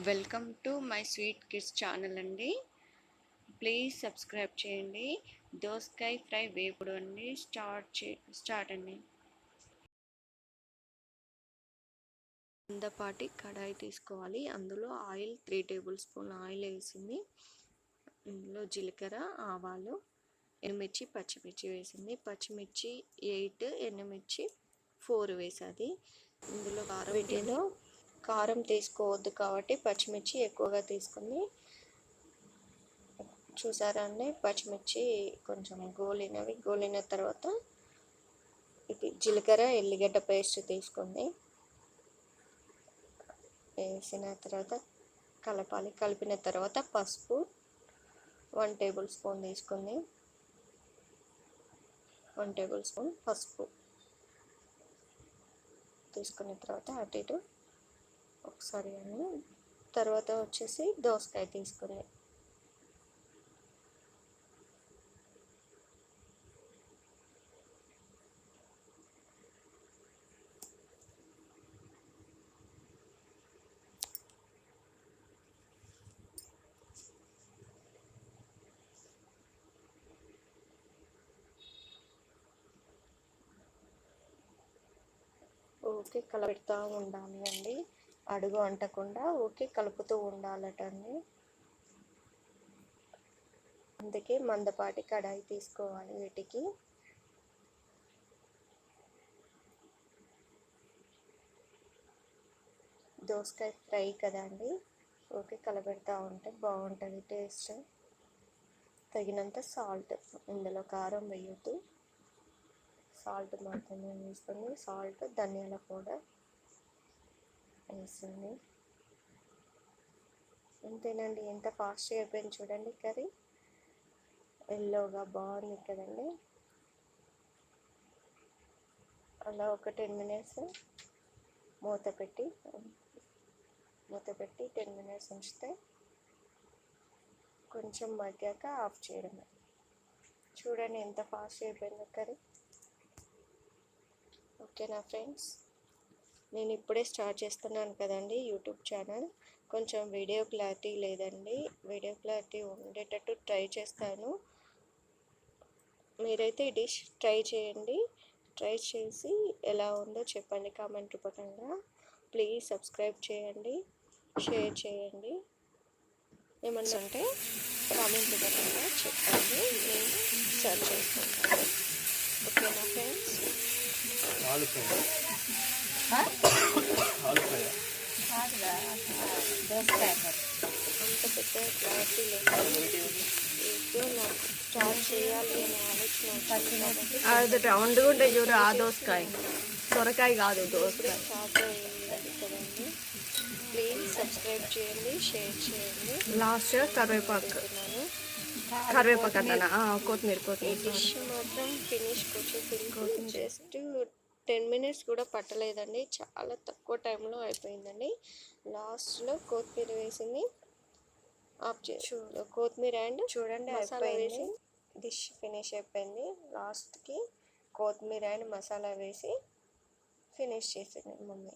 Welcome to my sweet kids channel అండి. Please subscribe చేయండి. దోసకాయ ఫ్రై వేపుడు అండి. స్టార్ట్ చే స్టార్ట్ అండి. అందపాటి కడాయి తీసుకోవాలి. అందులో oil three tablespoon oil వేసింది. ఇందులో జీలకర్ర ఆవాలు ఎండుమిర్చి పచ్చిమిర్చి వేసింది. పచ్చిమిర్చి ఎయిట్ ఎండుమిర్చి ఫోర్ వేసాది. ఇందులో కారం వీటిలో కారం తీసుకోవద్దు కాబట్టి పచ్చిమిర్చి ఎక్కువగా తీసుకుని చూసారా అండి? పచ్చిమిర్చి కొంచెం గోలినవి. గోలిన తర్వాత ఇది జీలకర్ర ఎల్లిగడ్డ పేస్ట్ తీసుకుంది. వేసిన తర్వాత కలపాలి. కలిపిన తర్వాత పసుపు వన్ టేబుల్ స్పూన్ తీసుకుంది. వన్ టేబుల్ స్పూన్ పసుపు తీసుకున్న తర్వాత అటు ఇటు ఒకసారి అని. తర్వాత వచ్చేసి దోసకాయ తీసుకుంది ఓకే కలబెడతా ఉండాలి అండి. అడుగు అంటకుండా ఓకే కలుపుతూ ఉండాలటండి. అందుకే మందపాటి కడాయి తీసుకోవాలి వీటికి. దోసకాయ ఫ్రై కదండి ఓకే కలబెడతా ఉంటే బాగుంటుంది టేస్ట్. తగినంత సాల్ట్ ఇందులో కారం వేయొద్దు. సాల్ట్ మాత్రమే వేసుకొని సాల్ట్ ధనియాల పౌడర్ వేసింది అంతేనండి ఎంత ఫాస్ట్గా అయిపోయింది చూడండి కర్రీ. ఎల్లోగా బాగుంది కదండి. అలా ఒక టెన్ మినిట్స్ మూత పెట్టి మూత పెట్టి టెన్ మినిట్స్ ఉంచితే కొంచెం మగ్గాక ఆఫ్ చేయడమే. చూడండి ఎంత ఫాస్ట్ అయిపోయిందో కర్రీ. ఓకేనా ఫ్రెండ్స్? నేను ఇప్పుడే స్టార్ట్ చేస్తున్నాను కదండి యూట్యూబ్ ఛానల్. కొంచెం వీడియో క్లారిటీ లేదండి. వీడియో క్లారిటీ ఉండేటట్టు ట్రై చేస్తాను. మీరైతే ఈ డిష్ ట్రై చేయండి. ట్రై చేసి ఎలా ఉందో చెప్పండి కామెంట్ రూపకంగా. ప్లీజ్ సబ్స్క్రైబ్ చేయండి. షేర్ చేయండి. ఏమన్నా అంటే కామెంట్ రూపకంగా చెప్పండి. నేను సర్చ్ చేసుకుంటాను ఓకేనా ఫ్రెండ్స్? అది రౌండ్గా ఉంటాయి చూడు ఆ దోసకాయ. సొరకాయ కాదు దోసకాయ. ప్లీజ్ సబ్స్క్రైబ్ చేయండి షేర్ చేయండి లాస్ట్ కరివేపాకు. కరివేపాకు అట్లా కొత్తిమీర కొత్తిమీర. డిష్ మాత్రం ఫినిష్ కొంచెం జస్ట్ టెన్ మినిట్స్ కూడా పట్టలేదండి. చాలా తక్కువ టైంలో అయిపోయిందండి. లాస్ట్లో కొత్తిమీర వేసింది. ఆఫ్ చేసి కొత్తిమీర అండ్ చూడండి మసాలా వేసి డిష్ ఫినిష్ అయిపోయింది. లాస్ట్కి కొత్తిమీర అండ్ మసాలా వేసి ఫినిష్ చేసింది మమ్మీ.